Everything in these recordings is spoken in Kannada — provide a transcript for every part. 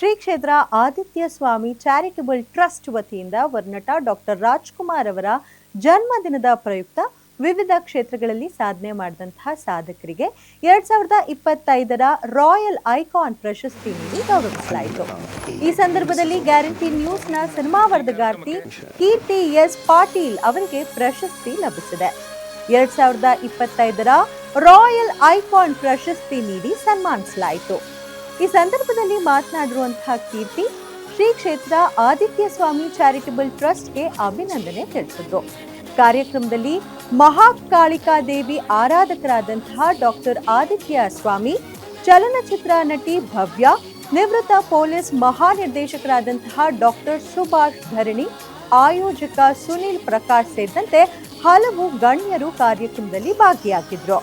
ಶ್ರೀ ಕ್ಷೇತ್ರ ಆದಿತ್ಯ ಸ್ವಾಮಿ ಚಾರಿಟಬಲ್ ಟ್ರಸ್ಟ್ ವತಿಯಿಂದ ವರ್ನಟ ಡಾಕ್ಟರ್ ರಾಜ್ಕುಮಾರ್ ಅವರ ಜನ್ಮದಿನದ ಪ್ರಯುಕ್ತ ವಿವಿಧ ಕ್ಷೇತ್ರಗಳಲ್ಲಿ ಸಾಧನೆ ಮಾಡಿದಂತಹ ಸಾಧಕರಿಗೆ ಎರಡ್ ಸಾವಿರದ ಇಪ್ಪತ್ತೈದರ ರಾಯಲ್ ಐಕಾನ್ ಪ್ರಶಸ್ತಿ ನೀಡಿ ಗೌರವಿಸಲಾಯಿತು. ಈ ಸಂದರ್ಭದಲ್ಲಿ ಗ್ಯಾರಂಟಿ ನ್ಯೂಸ್ನ ಸಿನಿಮಾ ವರದಗಾರ್ತಿ ಕೀರ್ತಿ ಎಸ್ ಪಾಟೀಲ್ ಅವರಿಗೆ ಪ್ರಶಸ್ತಿ ಲಭಿಸಿದೆ. ಎರಡ್ ಸಾವಿರದ ಇಪ್ಪತ್ತೈದರ ರಾಯಲ್ ಐಕಾನ್ ಪ್ರಶಸ್ತಿ ನೀಡಿ ಸನ್ಮಾನಿಸಲಾಯಿತು. ಈ ಸಂದರ್ಭದಲ್ಲಿ ಮಾತನಾಡಿರುವಂತಹ ಕೀರ್ತಿ, ಶ್ರೀ ಕ್ಷೇತ್ರ ಆದಿತ್ಯ ಸ್ವಾಮಿ ಚಾರಿಟಬಲ್ ಟ್ರಸ್ಟ್ಗೆ ಅಭಿನಂದನೆ ತಿಳಿಸಿದ್ರು. ಕಾರ್ಯಕ್ರಮದಲ್ಲಿ ಮಹಾಕಾಳಿಕಾ ದೇವಿ ಆರಾಧಕರಾದಂತಹ ಡಾಕ್ಟರ್ ಆದಿತ್ಯ ಸ್ವಾಮಿ, ಚಲನಚಿತ್ರ ನಟಿ ಭವ್ಯ, ನಿವೃತ್ತ ಪೊಲೀಸ್ ಮಹಾನಿರ್ದೇಶಕರಾದಂತಹ ಡಾಕ್ಟರ್ ಸುಭಾಷ್ ಧರಣಿ, ಆಯೋಜಕ ಸುನೀಲ್ ಪ್ರಕಾಶ್ ಸೇರಿದಂತೆ ಹಲವು ಗಣ್ಯರು ಕಾರ್ಯಕ್ರಮದಲ್ಲಿ ಭಾಗಿಯಾಗಿದ್ರು.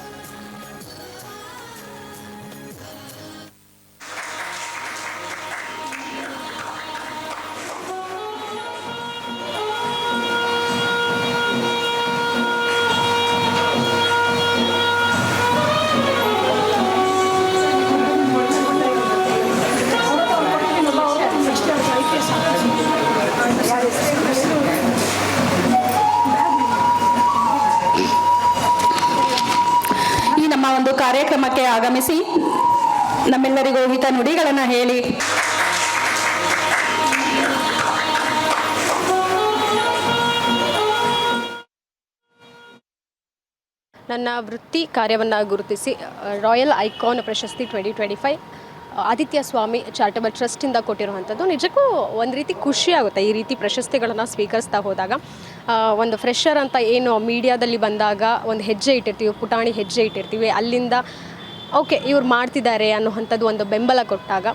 ನಮ್ಮ ಒಂದು ಕಾರ್ಯಕ್ರಮಕ್ಕೆ ಆಗಮಿಸಿ ನಮ್ಮೆಲ್ಲರಿಗೂ ಹಿತ ನುಡಿಗಳನ್ನು ಹೇಳಿ. ನನ್ನ ವೃತ್ತಿ ಕಾರ್ಯವನ್ನು ಗುರುತಿಸಿ, ರಾಯಲ್ ಐಕಾನ್ ಪ್ರಶಸ್ತಿ twenty twenty five. Aditya Swami charitable ಟ್ರಸ್ಟಿಂದ ಕೊಟ್ಟಿರುವಂಥದ್ದು. ನಿಜಕ್ಕೂ ಒಂದು ರೀತಿ ಖುಷಿ ಆಗುತ್ತೆ ಈ ರೀತಿ ಪ್ರಶಸ್ತಿಗಳನ್ನು ಸ್ವೀಕರಿಸ್ತಾ ಹೋದಾಗ. ಒಂದು ಫ್ರೆಶರ್ ಅಂತ ಏನು ಮೀಡಿಯಾದಲ್ಲಿ ಬಂದಾಗ ಒಂದು ಹೆಜ್ಜೆ ಇಟ್ಟಿರ್ತೀವಿ, ಪುಟಾಣಿ ಹೆಜ್ಜೆ ಇಟ್ಟಿರ್ತೀವಿ. ಅಲ್ಲಿಂದ, ಓಕೆ, ಇವ್ರು ಮಾಡ್ತಿದ್ದಾರೆ ಅನ್ನುವಂಥದ್ದು ಒಂದು ಬೆಂಬಲ ಕೊಟ್ಟಾಗ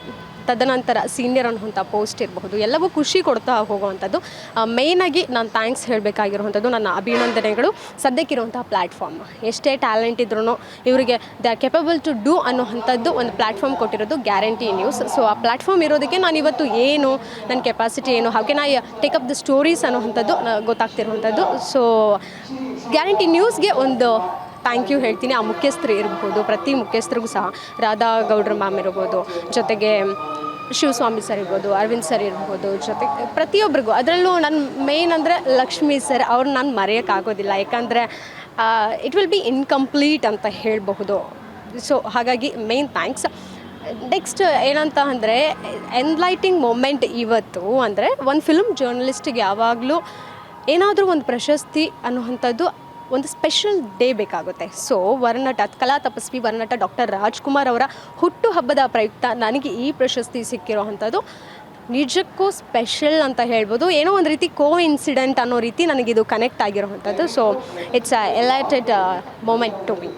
ತದನಂತರ ಸೀನಿಯರ್ ಅನ್ನುವಂಥ ಪೋಸ್ಟ್ ಇರಬಹುದು. ಎಲ್ಲವೂ ಖುಷಿ ಕೊಡ್ತಾ ಹೋಗುವಂಥದ್ದು. ಮೇಯ್ನಾಗಿ ನಾನು ಥ್ಯಾಂಕ್ಸ್ ಹೇಳಬೇಕಾಗಿರುವಂಥದ್ದು ನನ್ನ ಅಭಿನಂದನೆಗಳು. ಸದ್ಯಕ್ಕಿರುವಂಥ ಪ್ಲ್ಯಾಟ್ಫಾರ್ಮ್ ಎಷ್ಟೇ ಟ್ಯಾಲೆಂಟ್ ಇದ್ರೂ ಇವರಿಗೆ ದ ಕೆಪಬಲ್ ಟು ಡೂ ಅನ್ನುವಂಥದ್ದು ಒಂದು ಪ್ಲ್ಯಾಟ್ಫಾರ್ಮ್ ಕೊಟ್ಟಿರೋದು ಗ್ಯಾರಂಟಿ ನ್ಯೂಸ್ ಸೊ ಆ ಪ್ಲಾಟ್ಫಾರ್ಮ್ ಇರೋದಕ್ಕೆ ನಾನು ಇವತ್ತು ಏನು ನನ್ನ ಕೆಪಾಸಿಟಿ ಏನು ಹಾಗೆ ನಾ ಟೇಕ್ ಅಪ್ ದ ಸ್ಟೋರೀಸ್ ಅನ್ನುವಂಥದ್ದು ಗೊತ್ತಾಗ್ತಿರುವಂಥದ್ದು. ಸೊ ಗ್ಯಾರಂಟಿ ನ್ಯೂಸ್ಗೆ ಒಂದು ಥ್ಯಾಂಕ್ ಯು ಹೇಳ್ತೀನಿ. ಆ ಮುಖ್ಯಸ್ಥರು ಇರಬಹುದು, ಪ್ರತಿ ಮುಖ್ಯಸ್ಥರಿಗೂ ಸಹ. ರಾಧಾ ಗೌಡ್ರ ಮ್ಯಾಮ್ ಇರ್ಬೋದು. ಜೊತೆಗೆ ಶಿವಸ್ವಾಮಿ ಸರ್ ಇರ್ಬೋದು, ಅರವಿಂದ್ ಸರ್ ಇರ್ಬೋದು ಜೊತೆಗೆ ಪ್ರತಿಯೊಬ್ಬರಿಗೂ ಅದರಲ್ಲೂ ನನ್ನ ಮೇನ್ ಅಂದರೆ ಲಕ್ಷ್ಮೀ ಸರ್, ಅವ್ರು ನಾನು ಮರೆಯೋಕ್ಕಾಗೋದಿಲ್ಲ ಯಾಕಂದರೆ ಇಟ್ ವಿಲ್ ಬಿ ಇನ್ಕಂಪ್ಲೀಟ್ ಅಂತ ಹೇಳಬಹುದು. ಸೊ ಹಾಗಾಗಿ ಮೇಯ್ನ್ ಥ್ಯಾಂಕ್ಸ್ ನೆಕ್ಸ್ಟ್ ಏನಂತ ಅಂದರೆ ಎನ್ಲೈಟಿಂಗ್ ಮೂಮೆಂಟ್ ಇವತ್ತು ಅಂದರೆ, ಒಂದು ಫಿಲ್ಮ್ ಜರ್ನಲಿಸ್ಟಿಗೆ ಯಾವಾಗಲೂ ಏನಾದರೂ ಒಂದು ಪ್ರಶಸ್ತಿ ಅನ್ನುವಂಥದ್ದು ಒಂದು ಸ್ಪೆಷಲ್ ಡೇ ಬೇಕಾಗುತ್ತೆ. ಸೊ ವರ್ಣಟ, ಕಲಾ ತಪಸ್ವಿ ವರ್ಣಟ ಡಾಕ್ಟರ್ ರಾಜ್ಕುಮಾರ್ ಅವರ ಹುಟ್ಟು ಹಬ್ಬದ ಪ್ರಯುಕ್ತ ನನಗೆ ಈ ಪ್ರಶಸ್ತಿ ಸಿಕ್ಕಿರೋ ಅಂಥದ್ದು ನಿಜಕ್ಕೂ ಸ್ಪೆಷಲ್ ಅಂತ ಹೇಳ್ಬೋದು. ಏನೋ ಒಂದು ರೀತಿ ಕೋ ಇನ್ಸಿಡೆಂಟ್ ಅನ್ನೋ ರೀತಿ ನನಗಿದು connect ಆಗಿರೋವಂಥದ್ದು so it's a elated moment to me